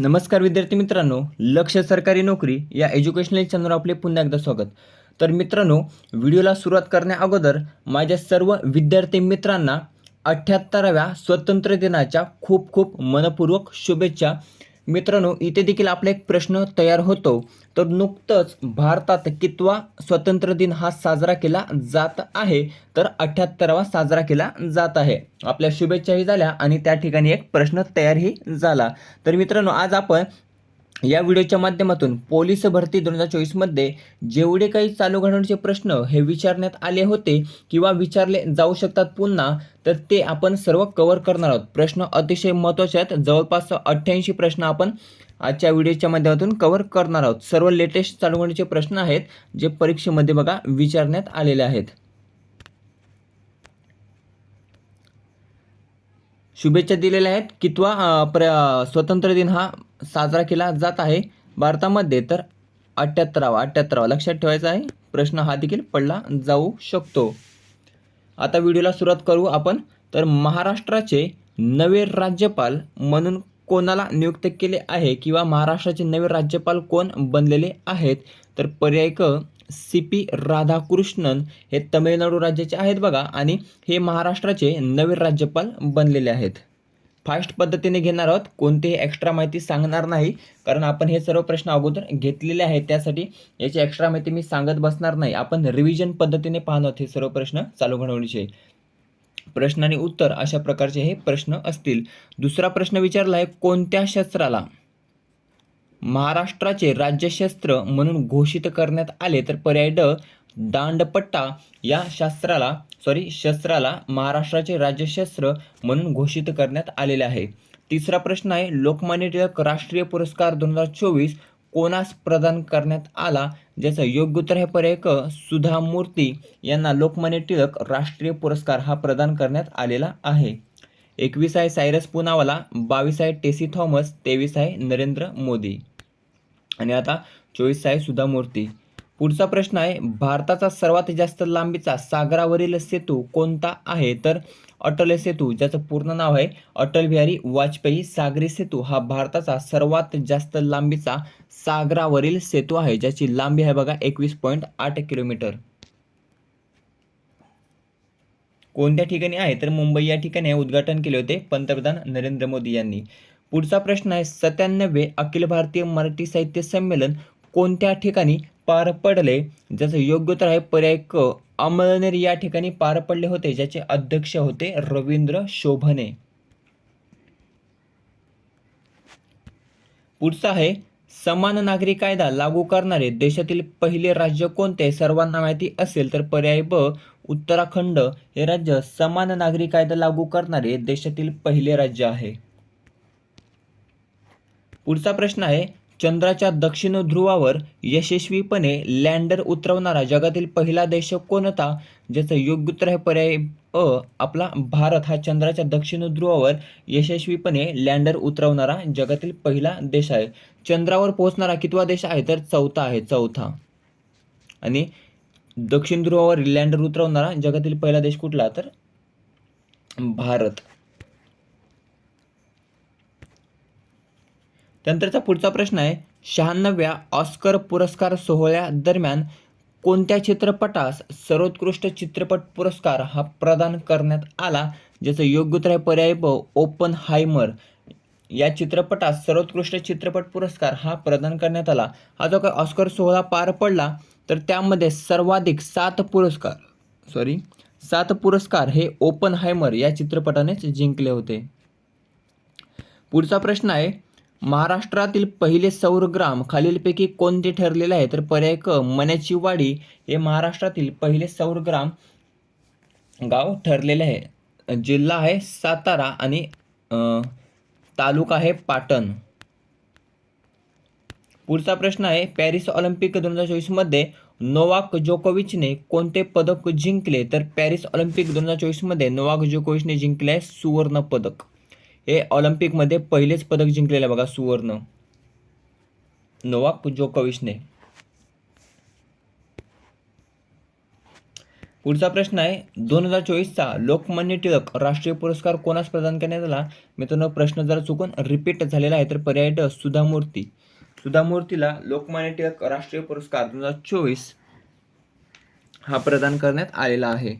नमस्कार विद्यार्थी मित्रांनो लक्ष सरकारी नोकरी या एज्युकेशनल चॅनलवर आपले पुन्हा एकदा स्वागत. तर मित्रांनो व्हिडिओला सुरुवात करण्या अगोदर माझ्या सर्व विद्यार्थी मित्रांना अठ्ठ्याहत्तराव्या स्वतंत्र दिनाच्या खूप खूप मनपूर्वक शुभेच्छा मित्रांनो इथे देखील आपला एक प्रश्न तयार होतो. तर नुकतंच भारतात कितवा स्वतंत्र दिन हा साजरा केला जात आहे? तर अठ्ठ्याहत्तरावा साजरा केला जात आहे. आपल्या शुभेच्छाही झाल्या आणि त्या ठिकाणी एक प्रश्न तयारही झाला. तर मित्रांनो आज आपण या व्हिडिओच्या माध्यमातून पोलीस भरती दोन हजार चोवीसमध्ये जेवढे काही चालू घडवण्याचे प्रश्न हे विचारण्यात आले होते किंवा विचारले जाऊ शकतात पुन्हा तर ते आपण सर्व कव्हर करणार आहोत. प्रश्न अतिशय महत्त्वाचे आहेत. जवळपास अठ्ठ्याऐंशी प्रश्न आपण आजच्या व्हिडिओच्या माध्यमातून कव्हर करणार आहोत. सर्व लेटेस्ट चालू घडवण्याचे प्रश्न आहेत जे परीक्षेमध्ये बघा विचारण्यात आलेले आहेत. शुभेच्छा दिलेल्या आहेत. कितवा प्र स्वतंत्र दिन हा साजरा केला जात आहे. भारतामध्ये तर अठ्ठ्याहत्तरावा अठ्ठ्याहत्तरावा लक्षात ठेवायचा आहे. प्रश्न हा देखील पडला जाऊ शकतो. आता व्हिडिओला सुरुवात करू आपण. तर महाराष्ट्राचे नवे राज्यपाल म्हणून कोणाला नियुक्त केले आहे किंवा महाराष्ट्राचे नवे राज्यपाल कोण बनलेले आहेत? तर पर्याय क सी पी राधाकृष्णन हे तमिळनाडू राज्याचे आहेत बघा. आणि हे महाराष्ट्राचे नवे राज्यपाल बनलेले आहेत. फास्ट पद्धतीने घेणार आहोत. कोणतीही एक्स्ट्रा माहिती सांगणार नाही. कारण आपण हे सर्व प्रश्न अगोदर घेतलेले आहेत. त्यासाठी याची एक्स्ट्रा माहिती मी सांगत बसणार नाही. आपण रिव्हिजन पद्धतीने पाहणार आहोत हे सर्व प्रश्न चालू घडवण्याचे प्रश्न आणि उत्तर अशा प्रकारचे हे प्रश्न असतील. दुसरा प्रश्न विचारला आहे कोणत्या शस्त्राला महाराष्ट्राचे राज्यशस्त्र म्हणून घोषित करण्यात आले? तर पर्याय ड दांडपट्टा या शास्त्राला सॉरी शस्त्राला महाराष्ट्राचे राज्यशस्त्र म्हणून घोषित करण्यात आलेले आहे. तिसरा प्रश्न आहे लोकमान्य टिळक राष्ट्रीय पुरस्कार दोन हजार चोवीस कोणास प्रदान करण्यात आला? ज्याचं योग्य उत्तर हे पर्याय क सुधा मूर्ती यांना लोकमान्य टिळक राष्ट्रीय पुरस्कार हा प्रदान करण्यात आलेला आहे. एकवीस आहे सायरस पुनावाला बावीस आहे टेसी थॉमस तेवीस आहे नरेंद्र मोदी. आणि आता चोवीस आहे सुधा मूर्ती. पुढचा प्रश्न आहे भारताचा सर्वात जास्त लांबीचा सागरावरील सेतू कोणता आहे? तर अटल सेतू ज्याचं पूर्ण नाव आहे अटल बिहारी वाजपेयी सागरी सेतू. हा भारताचा सर्वात जास्त लांबीचा सागरावरील सेतू आहे ज्याची लांबी आहे बघा एकवीस पॉईंट आठ किलोमीटर. कोणत्या ठिकाणी आहे? तर मुंबई या ठिकाणी उद्घाटन केले होते पंतप्रधान नरेंद्र मोदी यांनी. पुढचा प्रश्न आहे सत्त्याण्णवे अखिल भारतीय मराठी साहित्य संमेलन कोणत्या ठिकाणी पार पडले. ज्याचं योग्य तर आहे पर्याय क अमळनेर या ठिकाणी पार पडले होते ज्याचे अध्यक्ष होते रवींद्र शोभने. पुढचा आहे समान नागरी कायदा लागू करणारे देशातील पहिले राज्य कोणते सर्वांना माहिती असेल तर पर्याय ब उत्तराखंड. हे राज्य समान नागरी कायदा लागू करणारे देशातील पहिले राज्य आहे. पुढचा प्रश्न आहे चंद्राच्या दक्षिण ध्रुवावर यशस्वीपणे लँडर उतरवणारा जगातील पहिला देश कोणता ज्याचं योग्य उत्तर आहे पर्याय अ आपला भारत हा चंद्राच्या दक्षिण ध्रुवावर यशस्वीपणे लँडर उतरवणारा जगातील पहिला देश आहे. चंद्रावर पोहोचणारा कितवा देश आहे? तर चौथा आहे चौथा. आणि दक्षिण ध्रुवावर लँडर उतरवणारा जगातील पहिला देश कुठला? तर भारत. त्यानंतरचा पुढचा प्रश्न आहे शहाण्णव्या ऑस्कर पुरस्कार सोहळ्यादरम्यान कोणत्या चित्रपटास सर्वोत्कृष्ट चित्रपट पुरस्कार हा प्रदान करण्यात आला ज्याचं योग्य उत्तर आहे पर्याय ब ओपन हायमर या चित्रपटास सर्वोत्कृष्ट चित्रपट पुरस्कार हा प्रदान करण्यात आला. हा जो काही ऑस्कर सोहळा पार पडला तर त्यामध्ये सर्वाधिक सात पुरस्कार सॉरी सात पुरस्कार हे ओपन हायमर या चित्रपटानेच जिंकले होते. पुढचा प्रश्न आहे महाराष्ट्रातील पहिले सौरग्राम खालीलपैकी कोणते ठरलेले आहे? तर पर्याय क मण्याची वाडी हे महाराष्ट्रातील पहिले सौरग्राम गाव ठरलेले आहे. जिल्हा आहे सातारा आणि तालुका आहे पाटण. पुढचा प्रश्न आहे पॅरिस ऑलिम्पिक दोन हजार चोवीसमध्ये नोवाक जोकोविचने कोणते पदक जिंकले? तर पॅरिस ऑलिम्पिक दोन हजार चोवीसमध्ये नोवाक जोकोविचने जिंकले आहे सुवर्ण पदक. हे ऑलिम्पिकमध्ये पहिलेच पदक जिंकलेलं आहे बघा सुवर्ण. नोवाक जोकोविचने पुढचा प्रश्न आहे दोन हजार चोवीसचा लोकमान्य टिळक राष्ट्रीय पुरस्कार कोणास प्रदान करण्यात आला? मित्रांनो प्रश्न जरा चुकून रिपीट झालेला आहे तर पर्याय ड सुधा मूर्ती सुधा मूर्तीला लोकमान्य टिळक राष्ट्रीय पुरस्कार दोन हजार चोवीस हा प्रदान करण्यात आलेला आहे.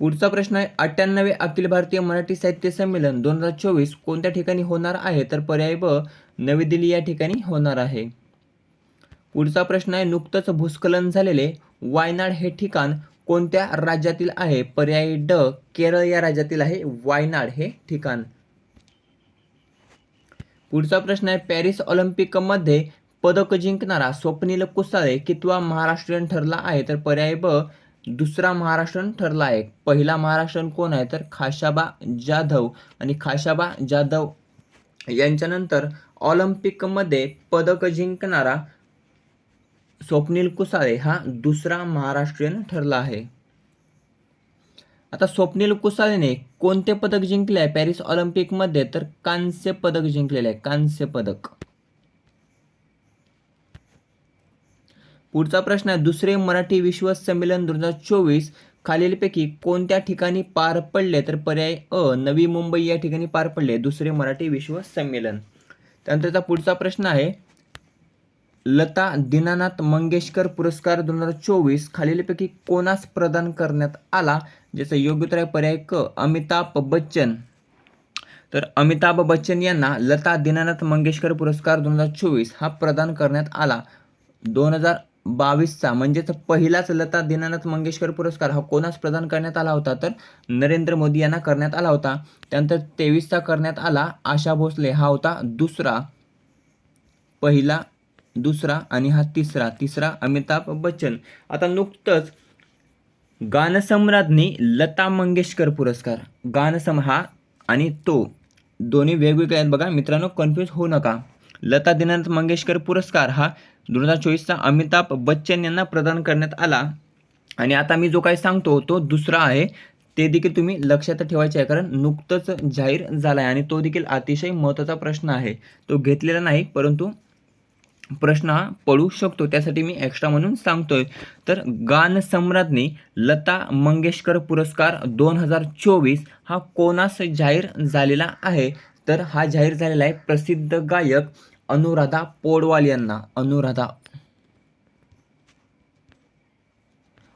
पुढचा प्रश्न आहे अठ्ठ्याण्णवे अखिल भारतीय मराठी साहित्य संमेलन दोन हजार चोवीस कोणत्या ठिकाणी होणार आहे? तर पर्याय ब नवी दिल्ली या ठिकाणी होणार आहे. पुढचा प्रश्न आहे नुकतंच भूस्खलन झालेले वायनाड हे ठिकाण कोणत्या राज्यातील आहे? पर्याय ड केरळ या राज्यातील आहे वायनाड हे ठिकाण. पुढचा प्रश्न आहे पॅरिस ऑलिम्पिकमध्ये पदक जिंकणारा स्वप्नील कुसाळे कितवा महाराष्ट्रीयन ठरला आहे? तर पर्याय ब दुसरा महाराष्ट्रन ठरला आहे पहिला महाराष्ट्रन कोण आहे? तर खाशाबा जाधव. आणि खाशाबा जाधव यांच्यानंतर ऑलिम्पिकमध्ये पदक जिंकणारा स्वप्नील कुसाळे हा दुसरा महाराष्ट्रीयन ठरला आहे. आता स्वप्नील कुसाळेने कोणते पदक जिंकले आहे? पॅरिस ऑलिम्पिकमध्ये तर कांस्य पदक जिंकलेले आहे. कांस्य पदक. पुढचा प्रश्न आहे दुसरे मराठी विश्व संमेलन दोन हजार चोवीस खालीलपैकी कोणत्या ठिकाणी पार पडले तर पर्याय अ नवी मुंबई या ठिकाणी पार पडले दुसरे मराठी विश्व संमेलन त्यानंतरचा पुढचा प्रश्न आहे लता दीनानाथ मंगेशकर पुरस्कार दोन हजार चोवीस खालीलपैकी कोणास प्रदान करण्यात आला ज्याचा योग्य उत्तर आहे पर्याय क अमिताभ बच्चन. तर अमिताभ बच्चन यांना लता दीनानाथ मंगेशकर पुरस्कार दोन हजार चोवीस हा प्रदान करण्यात आला. दोन हजार बावीसचा म्हणजेच पहिलाच लता दीनानाथ मंगेशकर पुरस्कार हा कोणास प्रदान करण्यात आला होता? तर नरेंद्र मोदी यांना करण्यात आला होता. त्यानंतर तेवीसचा करण्यात आला आशा भोसले. हा होता दुसरा पहिला दुसरा आणि हा तिसरा तिसरा अमिताभ बच्चन. आता नुकतंच गानसम्राज्ञी लता मंगेशकर पुरस्कार. गानसम हा आणि तो दोन्ही वेगवेगळे आहेत बघा. मित्रांनो कन्फ्यूज होऊ नका. लता दीनानाथ मंगेशकर पुरस्कार हा दोन हजार चोवीसचा अमिताभ बच्चन यांना प्रदान करण्यात आला. आणि आता मी जो काही सांगतो तो दुसरा आहे. ते देखील तुम्ही लक्षात ठेवायचे आहे कारण नुकतंच जाहीर झाला आहे आणि तो देखील अतिशय महत्त्वाचा प्रश्न आहे. तो घेतलेला नाही परंतु प्रश्न हा पडू शकतो. त्यासाठी मी एक्स्ट्रा म्हणून सांगतोय. तर गान सम्राज्ञी लता मंगेशकर पुरस्कार दोन हजार चोवीस हा कोणास जाहीर झालेला आहे? तर हा जाहीर झालेला आहे प्रसिद्ध गायक अनुराधा पोडवाल यांना. अनुराधा.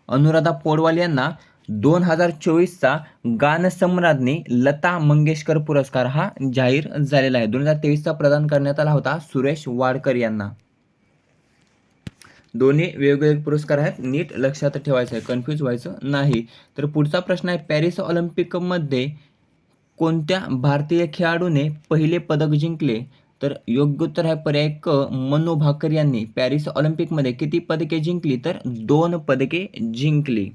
अनुराधा पोडवाल यांना दोन हजार चोवीसचा गानसम्राज्ञी लता मंगेशकर पुरस्कार हा जाहीर झालेला आहे. दोन हजार तेवीसचा प्रदान करण्यात आला होता सुरेश वाडकर यांना. दोन्ही वेगवेगळे पुरस्कार आहेत. नीट लक्षात ठेवायचं आहे. कन्फ्यूज व्हायचं नाही. तर पुढचा प्रश्न आहे पॅरिस ऑलिम्पिकमध्ये कोणत्या भारतीय खेळाडूने पहिले पदक जिंकले? तर योग्य उत्तर आहे पर्याय क मनो भाकर यांनी पॅरिस ऑलिम्पिकमध्ये किती पदके जिंकली? तर दोन पदके जिंकली.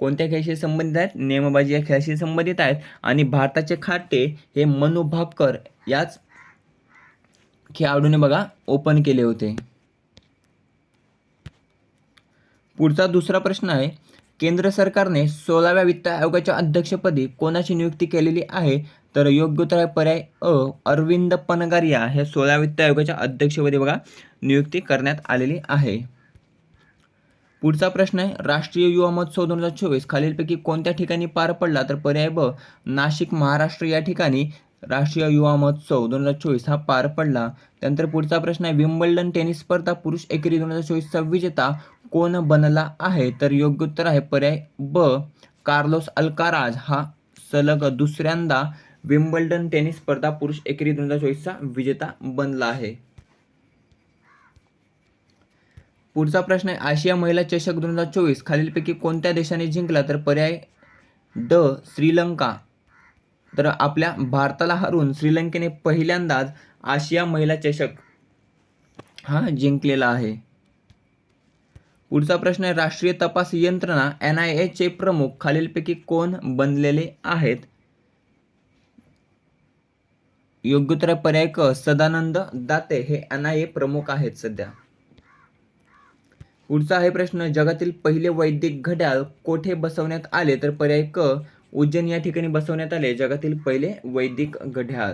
कोणत्या खेळाशी संबंधित आहेत? नेमबाजी या खेळाशी संबंधित आहेत. आणि भारताचे खाते हे मनु भाकर याच खेळाडूने बघा ओपन केले होते. पुढचा दुसरा प्रश्न आहे केंद्र सरकारने सोळाव्या वित्त आयोगाच्या अध्यक्षपदी कोणाची नियुक्ती केलेली आहे? तर योग्य उत्तर आहे पर्याय अ. अरविंद पनगारिया हे सोळा वित्त आयोगाच्या अध्यक्षपदी बघा नियुक्ती करण्यात आलेली आहे. पुढचा प्रश्न आहे राष्ट्रीय युवा महोत्सव दोन हजार चोवीस खालीलपैकी कोणत्या ठिकाणी पार पडला? तर पर्याय ब नाशिक महाराष्ट्र या ठिकाणी राष्ट्रीय युवा महोत्सव दोन हजार चोवीस हा पार पडला. त्यानंतर पुढचा प्रश्न आहे विम्बल्डन टेनिस स्पर्धा पुरुष एकेरी दोन हजार चोवीसचा विजेता कोण बनला आहे? तर योग्य उत्तर आहे पर्याय ब कार्लोस अल्काराज. हा सलग दुसऱ्यांदा विम्बल्डन टेनिस स्पर्धा पुरुष एकेरी दोन हजार चोवीसचा विजेता बनला आहे. पुढचा प्रश्न आहे आशिया महिला चषक दोन हजार चोवीस खालीलपैकी कोणत्या देशाने जिंकला? तर पर्याय ड श्रीलंका. तर आपल्या भारताला हरवून श्रीलंकेने पहिल्यांदाच आशिया महिला चषक हा जिंकलेला आहे. पुढचा प्रश्न आहे राष्ट्रीय तपास यंत्रणा एन आय एचे प्रमुख खालीलपैकी कोण बनलेले आहेत? योग्योत्तर पर्याय क सदानंद दाते हे अनाये प्रमुख आहेत सध्या. पुढचा आहे प्रश्न जगातील पहिले वैदिक घड्याळ कोठे बसवण्यात आले? तर पर्याय क उज्जैन या ठिकाणी बसवण्यात आले जगातील पहिले वैदिक घड्याळ.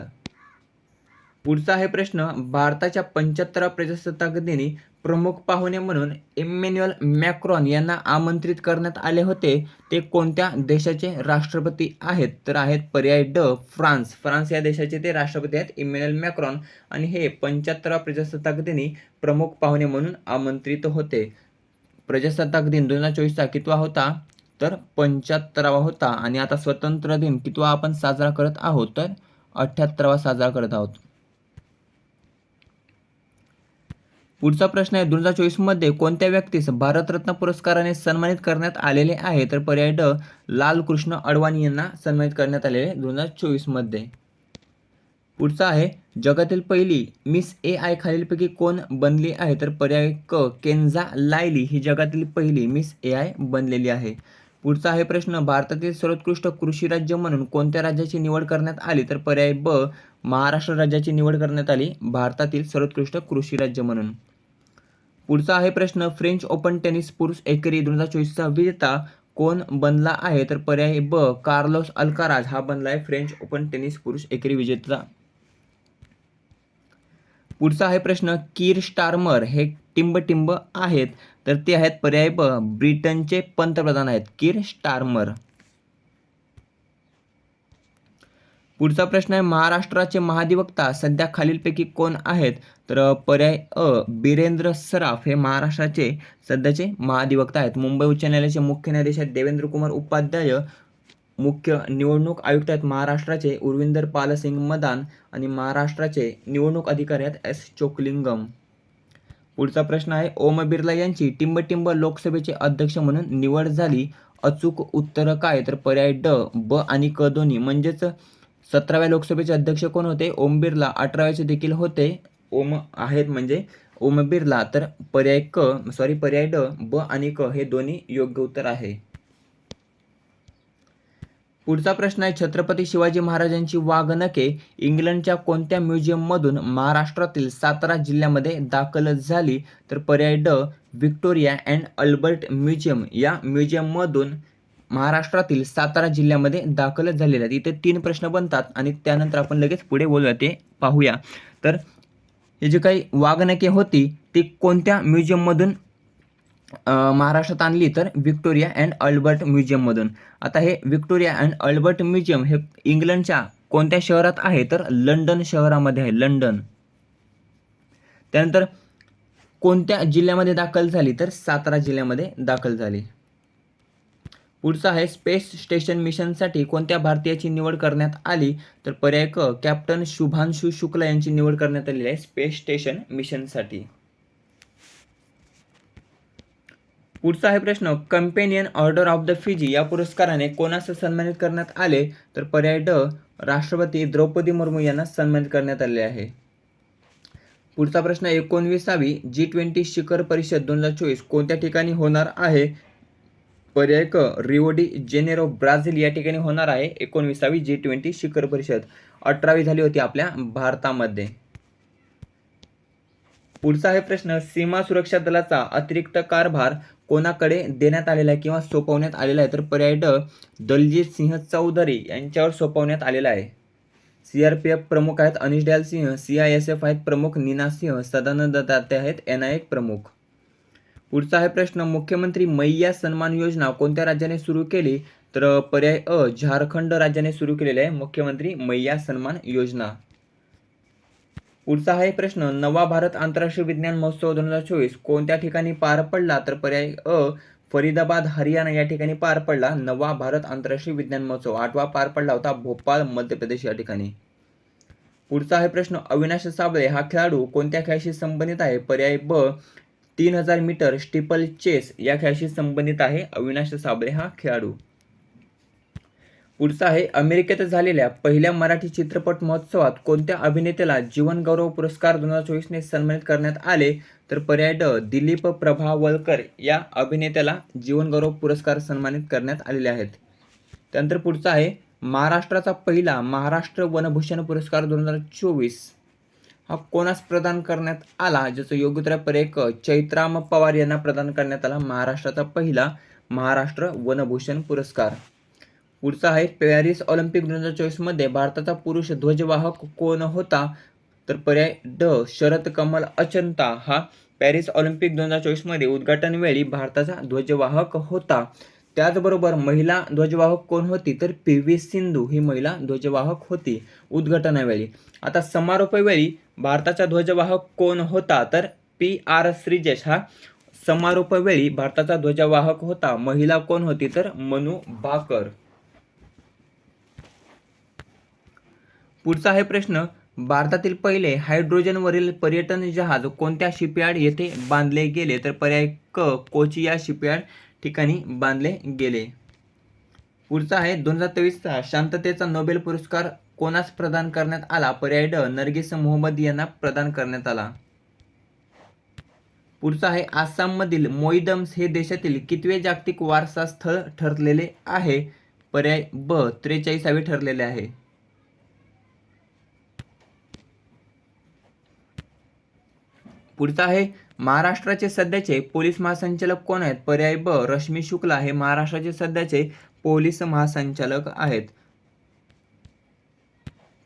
पुढचा आहे प्रश्न भारताच्या पंच्याहत्तरा प्रजासत्ताक दिनी प्रमुख पाहुणे म्हणून इम्मॅन्युअल मॅक्रॉन यांना आमंत्रित करण्यात आले होते. ते कोणत्या देशाचे राष्ट्रपती आहेत? तर आहेत पर्याय ड फ्रान्स. फ्रान्स या देशाचे ते राष्ट्रपती आहेत इम्मॅन्युअल मॅक्रॉन. आणि हे पंच्याहत्तरा प्रजासत्ताक दिनी प्रमुख पाहुणे म्हणून आमंत्रित होते. प्रजासत्ताक दिन दोन हजार चोवीसचा कितवा होता? तर पंच्याहत्तरावा होता. आणि आता स्वतंत्र दिन कितवा आपण साजरा करत आहोत? तर अठ्ठ्याहत्तरावा साजरा करत आहोत. पुढचा प्रश्न आहे दोन हजार चोवीसमध्ये कोणत्या व्यक्तीस भारतरत्न पुरस्काराने सन्मानित करण्यात आलेले आहे? तर पर्याय ड लालकृष्ण अडवाणी यांना सन्मानित करण्यात आलेले दोन हजार चोवीसमध्ये. पुढचा आहे जगातील पहिली मिस ए आय खालीलपैकी कोण बनली आहे? तर पर्याय क केन्झा लायली ही जगातील पहिली मिस ए आय बनलेली आहे. पुढचा आहे प्रश्न भारतातील सर्वोत्कृष्ट कृषी राज्य म्हणून कोणत्या राज्याची निवड करण्यात आली? तर पर्याय ब महाराष्ट्र राज्याची निवड करण्यात आली भारतातील सर्वोत्कृष्ट कृषी राज्य म्हणून. पुढचा आहे प्रश्न. फ्रेंच ओपन टेनिस पुरुष एकेरी दोन हजार चोवीसचा विजेता कोण बनला आहे? तर पर्याय ब. Carlos Alcaraz. हा बनला आहे फ्रेंच ओपन टेनिस पुरुष एकेरी विजेता. पुढचा आहे प्रश्न. कीर स्टारमर हे टिंब टिंब आहेत. तर ते आहेत पर्याय ब. ब्रिटनचे पंतप्रधान आहेत. Keir Starmer. पुढचा प्रश्न आहे महाराष्ट्राचे महाधिवक्ता सध्या खालीलपैकी कोण आहेत? तर पर्याय अ बिरेंद्र सराफ हे महाराष्ट्राचे सध्याचे महाधिवक्ता आहेत. मुंबई उच्च न्यायालयाचे मुख्य न्यायाधीश आहेत देवेंद्र कुमार उपाध्याय मुख्य निवडणूक आयुक्त आहेत महाराष्ट्राचे उर्विंदर पालसिंग मदान आणि महाराष्ट्राचे निवडणूक अधिकारी आहेत एस चोकलिंगम. पुढचा प्रश्न आहे ओम बिर्ला यांची टिंबटिंब लोकसभेचे अध्यक्ष म्हणून निवड झाली अचूक उत्तर काय? तर पर्याय ड ब आणि क दोन्ही. म्हणजेच सतराव्या लोकसभेचे अध्यक्ष कोण होते? ओम बिर्ला. अठराव्याचे देखील होते. ओम आहेत म्हणजे ओम बिर्ला. तर पर्याय क सॉरी पर्याय ड ब आणि क हे दोन्ही योग्य उत्तर आहे. पुढचा प्रश्न आहे छत्रपती शिवाजी महाराजांची वाघनखे इंग्लंडच्या कोणत्या म्युझियममधून महाराष्ट्रातील सातारा जिल्ह्यामध्ये दाखल झाली? तर पर्याय ड व्हिक्टोरिया अँड अल्बर्ट म्युझियम. या म्युझियममधून महाराष्ट्रातील सातारा जिल्ह्यामध्ये दाखल झालेल्या आहेत. इथे तीन प्रश्न बनतात आणि त्यानंतर आपण लगेच पुढे बोलूया ते पाहूया. तर हे जे काही वागणके होती ती कोणत्या म्युझियममधून महाराष्ट्रात आणली? तर व्हिक्टोरिया अँड अल्बर्ट म्युझियममधून. आता हे व्हिक्टोरिया अँड अल्बर्ट म्युझियम हे इंग्लंडच्या कोणत्या शहरात आहे? तर लंडन शहरामध्ये आहे लंडन. त्यानंतर कोणत्या जिल्ह्यामध्ये दाखल झाली? तर सातारा जिल्ह्यामध्ये दाखल झाली. पुढचा आहे स्पेस स्टेशन मिशनसाठी कोणत्या भारतीयाची निवड करण्यात आली? तर पर्याय क कॅप्टन शुभांशु शुक्ला यांची निवड करण्यात आलेली आहे स्पेस स्टेशन मिशनसाठी. पुढचा आहे प्रश्न companion order of the Fiji या पुरस्काराने कोणास सन्मानित करण्यात आले? तर पर्याय ड राष्ट्रपती द्रौपदी मुर्मू यांना सन्मानित करण्यात आले आहे. पुढचा प्रश्न एकोणविसावी जी ट्वेंटी शिखर परिषद दोन हजार चोवीस कोणत्या ठिकाणी होणार आहे? पर्याय क रिओडी जेनेरो ब्राझील या ठिकाणी होणार आहे. एकोणविसावी जी ट्वेंटी शिखर परिषद. अठरावी झाली होती आपल्या भारतामध्ये. पुढचा आहे प्रश्न. सीमा सुरक्षा दलाचा अतिरिक्त कारभार कोणाकडे देण्यात आलेला आहे किंवा सोपवण्यात आलेला आहे? तर पर्याय ड दलजीत सिंह चौधरी यांच्यावर सोपवण्यात आलेला आहे. सी आर पी एफ प्रमुख आहेत Anish Dayal Singh C I S F आहेत प्रमुख नीना सिंह सदानंद दाते आहेत एन आय प्रमुख. पुढचा आहे प्रश्न मुख्यमंत्री मैया सन्मान योजना कोणत्या राज्याने सुरू केली? तर पर्याय अ झारखंड राज्याने सुरू केलेले आहे मुख्यमंत्री मैया सन्मान योजना. पुढचा आहे प्रश्न नवा भारत आंतरराष्ट्रीय विज्ञान महोत्सव दोन हजार चोवीस कोणत्या ठिकाणी पार पडला? तर पर्याय अ फरीदाबाद हरियाणा या ठिकाणी पार पडला नवा भारत आंतरराष्ट्रीय विज्ञान महोत्सव आठवा पार पडला होता भोपाळ मध्य प्रदेश या ठिकाणी. पुढचा आहे प्रश्न अविनाश साबळे हा खेळाडू कोणत्या खेळाशी संबंधित आहे? पर्याय ब तीन हजार मीटर स्टिपल चेस या खेळाशी संबंधित आहे अविनाश साबळे हा खेळाडू. पुढचा आहे अमेरिकेत झालेल्या पहिल्या मराठी चित्रपट महोत्सवात कोणत्या अभिनेत्याला जीवनगौरव पुरस्कार दोन हजार चोवीसने सन्मानित करण्यात आले? तर पर्याय ड दिलीप प्रभावलकर या अभिनेत्याला जीवनगौरव पुरस्कार सन्मानित करण्यात आलेले आहेत. त्यानंतर पुढचा आहे महाराष्ट्राचा पहिला महाराष्ट्र वनभूषण पुरस्कार दोन हजार चोवीस. हा कोणास प्रदान करण्यात आला? ज्याचं योग्य उत्तर पर्याय क चैत्राम पवार यांना प्रदान करण्यात आला महाराष्ट्राचा पहिला महाराष्ट्र वनभूषण पुरस्कार. पुढचा आहे पॅरिस ऑलिम्पिक दोन हजार चोवीसमध्ये भारताचा पुरुष ध्वजवाहक कोण होता? तर पर्याय ड शरद कमल अचंता. हा पॅरिस ऑलिम्पिक दोन हजार चोवीसमध्ये उद्घाटनवेळी भारताचा ध्वजवाहक होता. त्याचबरोबर महिला ध्वजवाहक कोण होती? तर पी व्ही सिंधू ही महिला ध्वजवाहक होती उद्घाटनावेळी. आता समारोपावेळी भारताचा ध्वजवाहक कोण होता? तर पी आर श्रीजेश. हा समारोपावेळी भारताचा ध्वजवाहक होता. महिला कोण होती? तर मनु भाकर. पुढचा आहे प्रश्न. भारतातील पहिले हायड्रोजनवरील पर्यटन जहाज कोणत्या शिपयार्ड येथे बांधले गेले? तर पर्याय क कोची या शिपयार्ड ठिकाणी बांधले गेले. पुढचा आहे दोन हजार तेवीसचा शांततेचा नोबेल पुरस्कार कोणास प्रदान करण्यात आला? पर्याय ड नर्गिस मोहम्मद यांना प्रदान करण्यात आला. पुढचा आहे आसाममधील मोईदम्स हे देशातील कितवे जागतिक वारसा स्थळ ठरलेले आहे? पर्याय ब त्रेचाळीसावे ठरलेले आहे. पुढचा आहे महाराष्ट्राचे सध्याचे पोलीस महासंचालक कोण आहेत? पर्याय ब. रश्मी शुक्ला हे महाराष्ट्राचे सध्याचे पोलीस महासंचालक आहेत.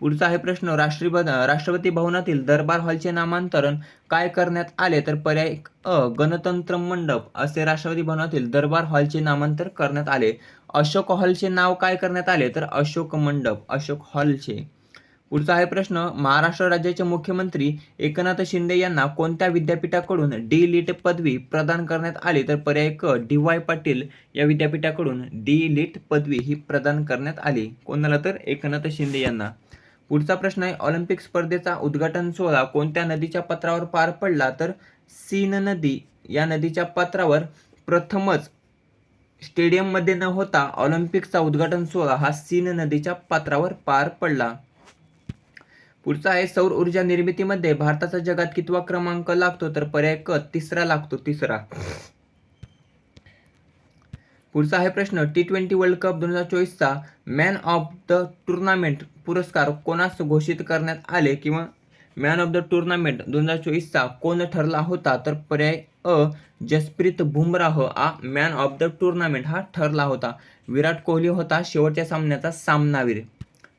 पुढचा आहे प्रश्न. राष्ट्रीय राष्ट्रपती भवनातील दरबार हॉलचे नामांतरण काय करण्यात आले? तर पर्याय अ. गणतंत्र मंडप असे राष्ट्रपती भवनातील दरबार हॉलचे नामांतर करण्यात आले. अशोक हॉलचे नाव काय करण्यात आले? तर अशोक मंडप अशोक हॉलचे. पुढचा आहे प्रश्न महाराष्ट्र राज्याचे मुख्यमंत्री एकनाथ शिंदे यांना कोणत्या विद्यापीठाकडून डी लिट पदवी प्रदान करण्यात आली? तर पर्याय क डी वाय पाटील या विद्यापीठाकडून डी लिट पदवी ही प्रदान करण्यात आली. कोणाला तर? एकनाथ शिंदे यांना. पुढचा प्रश्न आहे ऑलिम्पिक स्पर्धेचा उद्घाटन सोहळा कोणत्या नदीच्या पत्रावर पार पडला? तर सीन नदी या नदीच्या पत्रावर प्रथमच स्टेडियममध्ये न होता ऑलिम्पिकचा उद्घाटन सोहळा हा सीन नदीच्या पात्रावर पार पडला. पुढचा आहे सौर ऊर्जा निर्मितीमध्ये भारताचा जगात कितवा क्रमांक लागतो? तर पर्याय क तिसरा लागतो तिसरा. पुढचा आहे प्रश्न टी ट्वेंटी वर्ल्ड कप दोन हजार चोवीसचा मॅन ऑफ द टुर्नामेंट पुरस्कार कोणास घोषित करण्यात आले किंवा मॅन ऑफ द टुर्नामेंट दोन हजार चोवीसचा कोण ठरला होता? तर पर्याय अ जसप्रीत बुमराह हा मॅन ऑफ द टुर्नामेंट हा ठरला होता. विराट कोहली होता शेवटच्या सामन्याचा सामनावीर.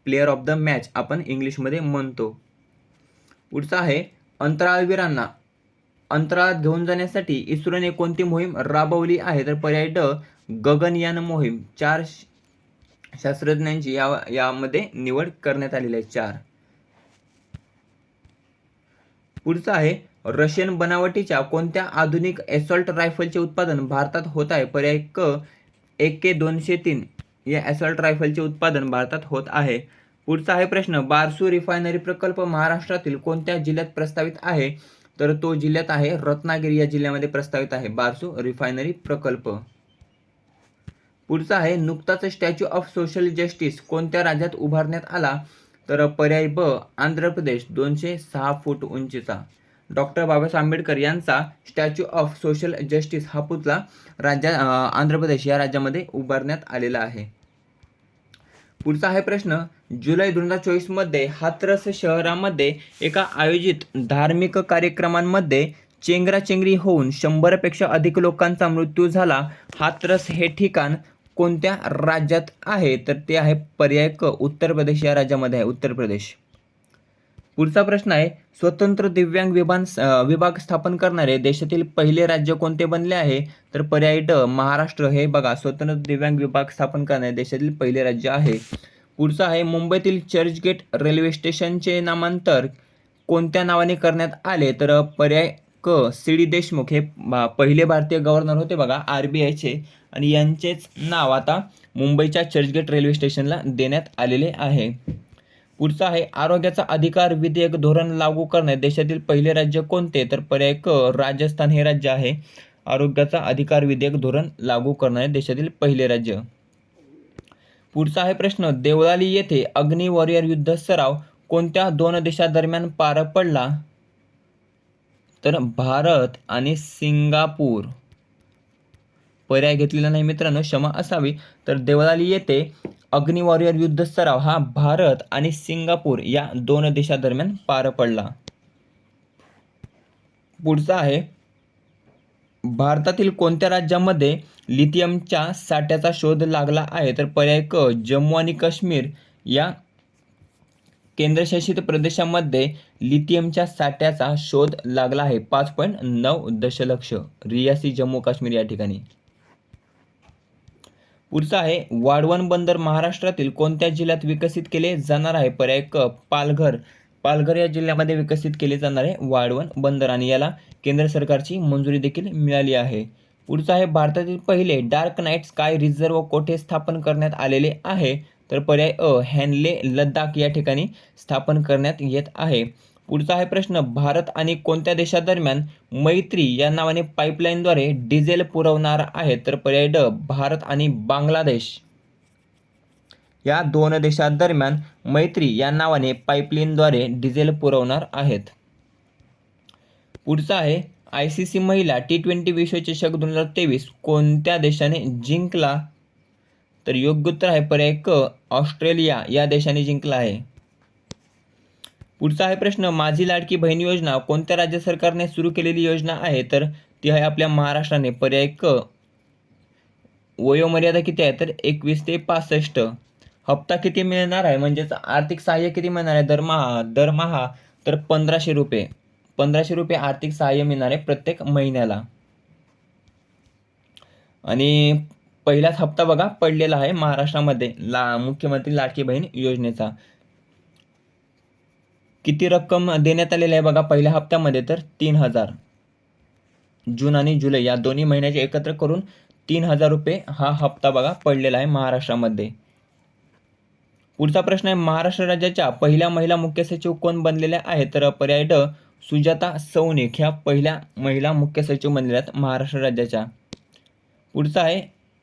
प्लेअर ऑफ द मॅच आपण इंग्लिशमध्ये म्हणतो. पुढचा आहे अंतराळवीरांना. अंतराळात घेऊन जाण्यासाठी इस्रोने कोणती मोहीम राबवली आहे? तर पर्याय ड गगनयान मोहीम. चार शास्त्रज्ञांची या यामध्ये निवड करण्यात आलेली आहे. चार. पुढचं आहे रशियन बनावटीच्या कोणत्या आधुनिक एसॉल्ट रायफलचे उत्पादन भारतात होत आहे? पर्याय क एक के दोनशे तीन. या ॲसॉल्ट रायफलचे उत्पादन भारतात होत आहे. पुढचा आहे प्रश्न बारसू रिफायनरी प्रकल्प महाराष्ट्रातील कोणत्या जिल्ह्यात प्रस्तावित आहे? तर तो जिल्ह्यात आहे रत्नागिरी या जिल्ह्यामध्ये प्रस्तावित आहे. बारसू रिफायनरी प्रकल्प. पुढचा आहे नुकताच स्टॅच्यू ऑफ सोशल जस्टिस कोणत्या राज्यात उभारण्यात आला? तर पर्याय ब आंध्र प्रदेश दोनशे सहा फूट उंचीचा. डॉक्टर बाबासाहेब आंबेडकर यांचा स्टॅच्यू ऑफ सोशल जस्टिस हा पुतळा राज्या आंध्र प्रदेश या राज्यामध्ये उभारण्यात आलेला आहे. पुढचा आहे प्रश्न जुलै दोन हजार चोवीसमध्ये हाथरस शहरामध्ये एका आयोजित धार्मिक कार्यक्रमांमध्ये चेंगराचेंगरी होऊन शंभरपेक्षा अधिक लोकांचा मृत्यू झाला. हाथरस हे ठिकाण कोणत्या राज्यात आहे? तर ते आहे पर्याय क उत्तर प्रदेश या राज्यामध्ये आहे. उत्तर प्रदेश. पुढचा प्रश्न आहे स्वतंत्र दिव्यांग विभाग विभाग स्थापन करणारे देशातील पहिले राज्य कोणते बनले आहे? तर पर्याय ड महाराष्ट्र. हे बघा स्वतंत्र दिव्यांग विभाग स्थापन करणारे देशातील पहिले राज्य आहे. पुढचं आहे मुंबईतील चर्चगेट रेल्वे स्टेशनचे नामांतर कोणत्या नावाने करण्यात आले? तर पर्याय क. सी. डी. देशमुख हे पहिले भारतीय गव्हर्नर होते बघा आर बी आयचे आणि यांचेच नाव आता मुंबईच्या चर्चगेट रेल्वे स्टेशनला देण्यात आलेले आहे. पुढचं आहे आरोग्याचा अधिकार विधेयक धोरण लागू करणे. देशातील पहिले राज्य कोणते? तर पर्याय क. राजस्थान हे राज्य आहे. आरोग्याचा अधिकार विधेयक धोरण लागू करणारे देशातील पहिले राज्य. पुढचा आहे प्रश्न. देवळाली येथे अग्नि वॉरियर युद्ध सराव कोणत्या दोन देशादरम्यान पार पडला? तर भारत आणि सिंगापूर. पर्याय घेतलेला नाही मित्रांनो क्षमा असावी. तर देवळाली येथे अग्नि वॉरियर युद्ध सराव हा भारत आणि सिंगापूर या दोन देशादरम्यान पार पडला. पुढचा आहे भारतातील कोणत्या राज्यामध्ये लिथियमच्या साठ्याचा शोध लागला आहे? तर पर्याय क जम्मू आणि काश्मीर. या केंद्रशासित प्रदेशामध्ये लिथियमच्या साठ्याचा शोध लागला आहे. पाच पॉईंट नऊ दशलक्ष. रियासी जम्मू काश्मीर या ठिकाणी. पुढचं आहे वाढवण बंदर महाराष्ट्रातील कोणत्या जिल्ह्यात विकसित केले जाणार आहे? पर्याय क पालघर. पालघर या जिल्ह्यामध्ये विकसित केले जाणारे वाढवण बंदर आणि याला केंद्र सरकारची मंजुरी देखील मिळाली आहे. पुढचा आहे भारतातील पहिले डार्क नाईट स्काय रिझर्व कोठे स्थापन करण्यात आलेले आहे? तर पर्याय अ हॅनले लद्दाख या ठिकाणी स्थापन करण्यात येत आहे. पुढचा आहे प्रश्न भारत आणि कोणत्या देशादरम्यान मैत्री या नावाने पाईपलाईनद्वारे डिझेल पुरवणार आहे? तर पर्याय ड भारत आणि बांगलादेश. या दोन देशांदरम्यान मैत्री या नावाने पाईपलाईनद्वारे डिझेल पुरवणार आहेत. पुढचा आहे आय सी सी महिला टी ट्वेंटी विश्वचषक दोन हजार तेवीस कोणत्या देशाने जिंकला? तर योग्य उत्तर आहे पर्याय क ऑस्ट्रेलिया या देशाने जिंकला आहे. पुढचा आहे प्रश्न माझी लाडकी बहीण योजना कोणत्या राज्य सरकारने सुरू केलेली योजना आहे? तर ती आहे आपल्या महाराष्ट्राने पर्याय क. वयोमर्यादा किती आहे? तर एकवीस ते पासष्ट. हप्ता किती मिळणार आहे? म्हणजेच आर्थिक सहाय्य किती मिळणार आहे? दरमहा दरमहा तर पंधराशे रुपये. पंधराशे रुपये आर्थिक सहाय्य मिळणार आहे प्रत्येक महिन्याला. आणि पहिलाच हप्ता बघा पडलेला आहे महाराष्ट्रामध्ये ला मुख्यमंत्री लाडकी बहीण योजनेचा. किती रक्कम देण्यात आलेली आहे बघा पहिल्या हप्त्यामध्ये तर तीन हजार. जून आणि जुलै या दोन्ही महिन्याचे एकत्र करून तीन हजार रुपये हा हप्ता बघा पडलेला आहे महाराष्ट्रामध्ये. पुढचा प्रश्न आहे महाराष्ट्र राज्याच्या पहिल्या महिला मुख्य सचिव कोण बनलेल्या आहेत? तर पर्याय ड सुजाता सौनिक ह्या पहिल्या महिला मुख्य सचिव बनलेल्या आहेत महाराष्ट्र राज्याच्या. पुढचा आहे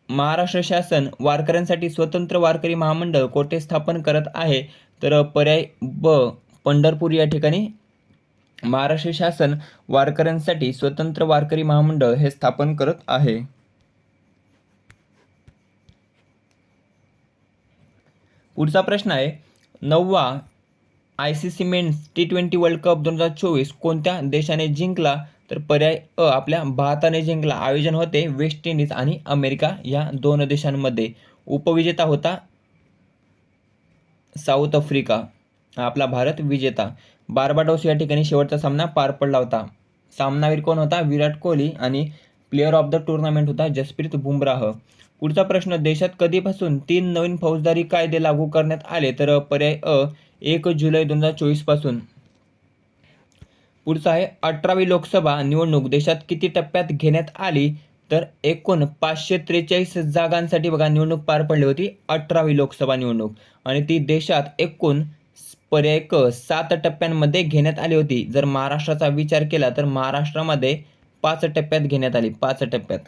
महाराष्ट्र शासन वारकऱ्यांसाठी स्वतंत्र वारकरी महामंडळ कोठे स्थापन करत आहे? तर पर्याय ब पंढरपूर या ठिकाणी. महाराष्ट्र शासन वारकऱ्यांसाठी स्वतंत्र वारकरी महामंडळ हे स्थापन करत आहे. पुढचा प्रश्न आहे नववा I C C men's T twenty world cup दोन हजार चोवीस कोणत्या देशाने जिंकला? तर पर्याय अ आपल्या भारताने जिंकला. आयोजन होते वेस्ट इंडिज आणि अमेरिका या दोन देशांमध्ये. उपविजेता होता साऊथ आफ्रिका. आपला भारत विजेता. बार्बाडोस या ठिकाणी शेवटचा सामना पार पडला होता. सामनावीर कोण होता? विराट कोहली आणि प्लेअर ऑफ द टुर्नामेंट होता जसप्रीत बुमराह. पुढचा प्रश्न देशात कधीपासून तीन नवीन फौजदारी कायदे लागू करण्यात आले? तर पर्याय अ एक जुलै दोन हजार चोवीसपासून पुढचा आहे अठरावी लोकसभा निवडणूक देशात किती टप्प्यात घेण्यात आली? तर एकूण पाचशे त्रेचाळीस जागांसाठी बघा निवडणूक पार पडली होती अठरावी लोकसभा निवडणूक. आणि ती देशात एकूण पर्याय क सात टप्प्यांमध्ये घेण्यात आली होती. जर महाराष्ट्राचा विचार केला तर महाराष्ट्रामध्ये पाच टप्प्यात घेण्यात आली पाच टप्प्यात.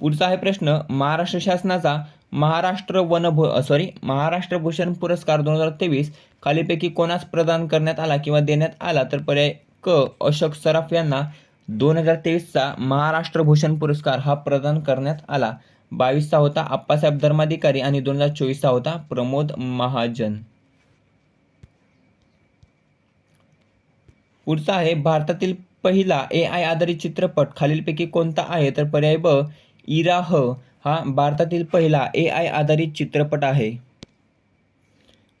पुढचा आहे प्रश्न महाराष्ट्र शासनाचा महाराष्ट्र वन सॉरी महाराष्ट्र भूषण पुरस्कार दोन हजार तेवीस खालीपैकी कोणास प्रदान करण्यात आला किंवा देण्यात आला तर पर्याय क अशोक सराफ यांना दोन हजार तेवीसचा महाराष्ट्र भूषण पुरस्कार हा प्रदान करण्यात आला. बावीसचा होता आप्पासाहेब धर्माधिकारी आणि दोन हजार चोवीसचा होता प्रमोद महाजन. पुढचा आहे भारतातील पहिला ए आय आधारित चित्रपट खालीलपैकी कोणता आहे? तर पर्याय ब इराह हा भारतातील पहिला ए आय आधारित चित्रपट आहे.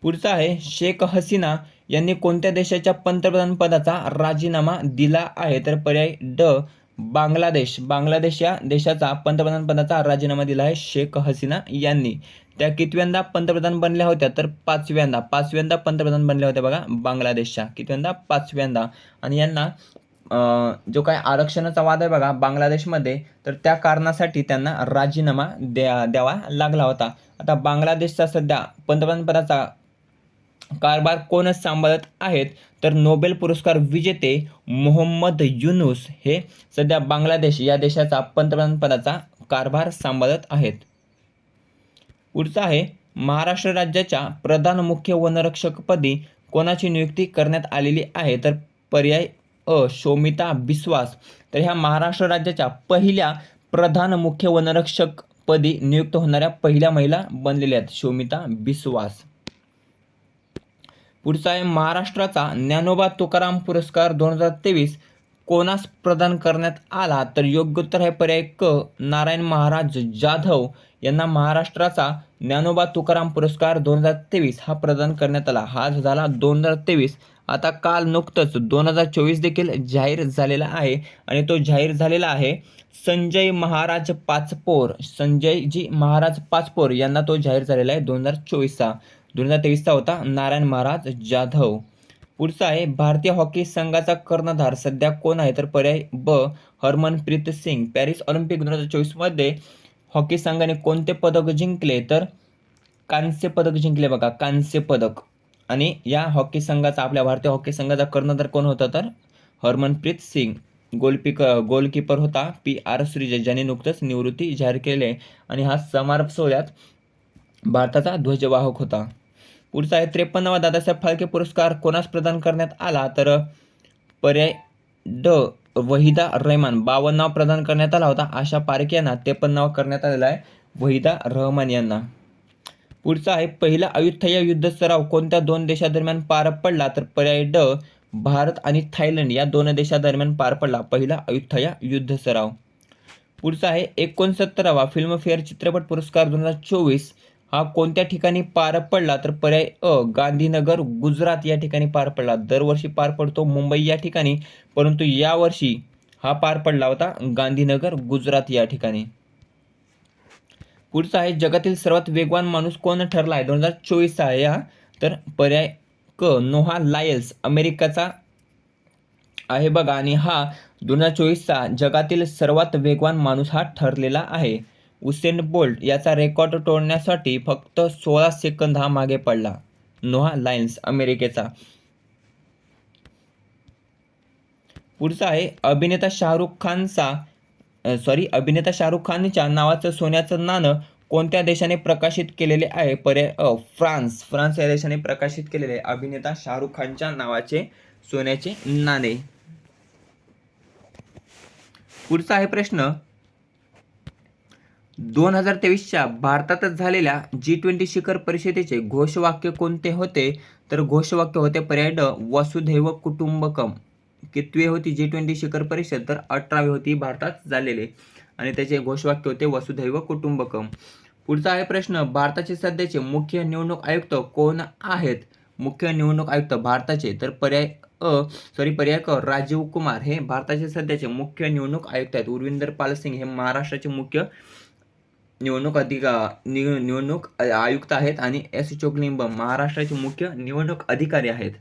पुढचा आहे शेख हसीना यांनी कोणत्या देशाच्या पंतप्रधानपदाचा राजीनामा दिला आहे? तर पर्याय ड बांगलादेश. बांगलादेश या देशाचा पंतप्रधान पदाचा राजीनामा दिला आहे शेख हसीना यांनी. त्या कितव्यांदा पंतप्रधान बनल्या होत्या? तर पाचव्यांदा. पाचव्यांदा पंतप्रधान बनल्या होत्या बघा बांगलादेशच्या. कितव्यांदा? पाचव्यांदा. आणि यांना जो काय आरक्षणाचा वाद आहे बघा बांगलादेशमध्ये तर त्या कारणासाठी त्यांना राजीनामा द्या द्यावा लागला होता. आता बांगलादेशचा सध्या पंतप्रधानपदाचा कारभार कोणच सांभाळत आहेत तर नोबेल पुरस्कार विजेते मोहम्मद युनुस हे सध्या बांगलादेश या देशाचा पंतप्रधानपदाचा कारभार सांभाळत आहेत. पुढचा आहे महाराष्ट्र राज्याच्या प्रधान मुख्य वनरक्षकपदी कोणाची नियुक्ती करण्यात आलेली आहे तर पर्याय अ शोमिता बिस्वास. तर ह्या महाराष्ट्र राज्याच्या पहिल्या प्रधान मुख्य वनरक्षक पदी नियुक्त होणाऱ्या पहिल्या महिला बनलेल्या आहेत शोमिता बिस्वास. पुढचा आहे महाराष्ट्राचा ज्ञानोबा तुकाराम पुरस्कार दोन हजार तेवीस कोणास प्रदान करण्यात आला? तर योग्य उत्तर आहे पर्याय क नारायण महाराज जाधव यांना महाराष्ट्राचा ज्ञानोबा तुकाराम पुरस्कार दोन हजार तेवीस हा प्रदान करण्यात आला. हा झाला दोन हजार तेवीस आता काल नुकतंच दोन हजार चोवीस देखील जाहीर झालेला आहे आणि तो जाहीर झालेला आहे संजय महाराज पाचपोर संजयजी महाराज पाचपोर यांना तो जाहीर झालेला आहे दोन हजार चोवीसचा. दोन हजार तेवीसचा होता नारायण महाराज जाधव. पुढचा आहे भारतीय हॉकी संघाचा कर्णधार सध्या कोण आहे? तर पर्याय ब. हरमनप्रीत सिंग. पॅरिस ऑलिम्पिक दोन हजार चोवीसमध्ये हॉकी संघाने कोणते पदक जिंकले? तर कांस्य पदक जिंकले बघा कांस्य पदक. आणि या हॉकी संघाचा आपल्या भारतीय हॉकी संघाचा कर्णधार कोण होता तर? हरमनप्रीत सिंग. गोलपिक गोलकीपर होता पी. आर. श्रीजय ज्याने नुकतंच निवृत्ती जाहीर केले आणि हा समारोप सोहळ्यात भारताचा ध्वजवाहक होता. पुढचा आहे त्रेपन्नावा दादासाहेब फाळके पुरस्कार कोणास प्रदान करण्यात आला तर? पर्याय ड. वहिदा रहमान. बावन्नावा प्रदान करण्यात आला होता आशा पारेख यांना. त्रेपन्नावा करण्यात आलेला आहे वहिदा रहमान यांना. पुढचा आहे पहिला अयुथ्या युद्ध सराव. कोणत्या दोन देशादरम्यान पार पडला? तर पर्याय ड भारत आणि थायलंड या दोन देशादरम्यान पार पडला. पहिला अयुथ्या युद्ध सराव. पुढचा आहे एकोणसत्तरावा फिल्मफेअर चित्रपट पुरस्कार दोन हजार चोवीस. हा कोणत्या ठिकाणी पार पडला? तर पर्याय अ गांधीनगर गुजरात या ठिकाणी पार पडला. दरवर्षी पार पडतो मुंबई या ठिकाणी. परंतु यावर्षी हा पार पडला होता गांधीनगर गुजरात या ठिकाणी. पुढचा आहे जगातील सर्वात वेगवान माणूस कोण ठरला आहे? दोन हजार चोवीसचा आहे हा. तर पर्याय क नोहा लायल्स अमेरिकेचा आहे बघा. आणि हा दोन हजार चोवीसचा जगातील सर्वात वेगवान माणूस हा ठरलेला आहे. उसेन बोल्ट याचा रेकॉर्ड तोडण्यासाठी फक्त सोळा सेकंद हा मागे पडला. नोहा लायन्स अमेरिकेचा. पुढचा आहे अभिनेता शाहरुख खानचा सॉरी अभिनेता शाहरुख खानच्या नावाचं सोन्याचं नाणं कोणत्या देशाने प्रकाशित केलेले आहे? पर्याय फ्रान्स. फ्रान्स या देशाने प्रकाशित केलेले आहे अभिनेता शाहरुख खानच्या नावाचे सोन्याचे नाणे. पुढचा आहे प्रश्न. दोन हजार तेवीसच्या भारतातच झालेल्या जी ट्वेंटी शिखर परिषदेचे घोषवाक्य कोणते होते? तर घोषवाक्य होते पर्याय ड वसुधैव कुटुंबकम. कितवी होती जी ट्वेंटी शिखर परिषद तर अठरावी होती भारतात झालेले. आणि त्याचे घोषवाक्य होते वसुधैव कुटुंबकम. पुढचा आहे प्रश्न भारताचे सध्याचे मुख्य निवडणूक आयुक्त कोण आहेत? मुख्य निवडणूक आयुक्त भारताचे तर पर्याय अ सॉरी पर्याय क राजीव कुमार. हे भारताचे सध्याचे मुख्य निवडणूक आयुक्त आहेत. उर्विंदर पाल सिंग हे महाराष्ट्राचे मुख्य निवडणूक अधिका निव निवडणूक आयुक्त आहेत. आणि एस चोकलिंबम महाराष्ट्राचे मुख्य निवडणूक अधिकारी आहेत.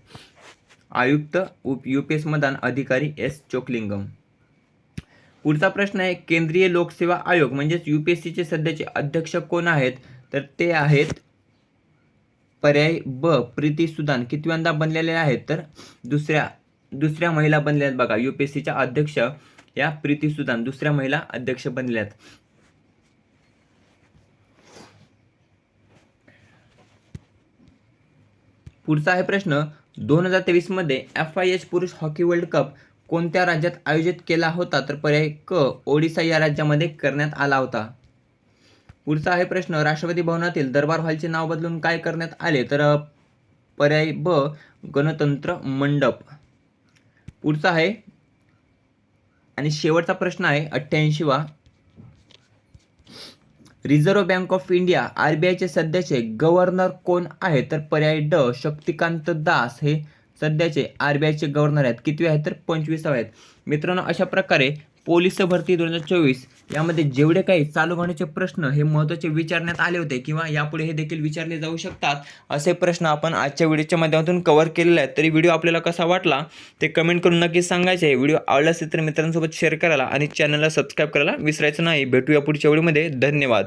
आयुक्त उप यू पी एस मतदान अधिकारी एस चोकलिंगम. पुढचा प्रश्न आहे केंद्रीय लोकसेवा आयोग म्हणजेच यू पी एस सीचे सध्याचे अध्यक्ष कोण आहेत? तर ते आहेत पर्याय ब प्रीती सुदान. कितव्यांदा बनलेले आहेत? तर दुसऱ्या दुसऱ्या महिला बनल्या आहेत बघा. यू पी एस सीच्या अध्यक्ष या प्रीती सुदान दुसऱ्या महिला अध्यक्ष बनल्या आहेत पुढचा आहे प्रश्न दोन हजार तेवीसमध्ये एफ आय एच पुरुष हॉकी वर्ल्ड कप कोणत्या राज्यात आयोजित केला होता तर पर्याय क ओडिसा या राज्यामध्ये करण्यात आला होता? पुढचा आहे प्रश्न. राष्ट्रपती भवनातील दरबार हॉलचे नाव बदलून काय करण्यात आले? तर पर्याय ब गणतंत्र मंडप. पुढचा आहे. आणि शेवटचा प्रश्न आहे. अठ्ठ्याऐंशीवा reserve bank of India R B आयचे सध्याचे गव्हर्नर कोण आहेत तर पर्याय ड शक्तिकांत दास हे सध्याचे आर बी आयचे गव्हर्नर आहेत. कितवे आहेत तर पंचवीसावे आहेत. मित्रांनो अशा प्रकारे पोलीस भरती दोन हजार चोवीस यामध्ये जेवढे काही चालू होण्याचे प्रश्न हे महत्त्वाचे विचारण्यात आले होते किंवा यापुढे हे देखील विचारले जाऊ शकतात असे प्रश्न आपण आजच्या व्हिडिओच्या माध्यमातून कव्हर केलेले आहेत. तरी व्हिडिओ आपल्याला कसा वाटला ते कमेंट करून नक्कीच सांगायचे व्हिडिओ आवडला असेल तर मित्रांसोबत शेअर करायला आणि चॅनलला सबस्क्राईब करायला विसरायचं नाही. भेटूया पुढच्या व्हिडिओमध्ये. धन्यवाद.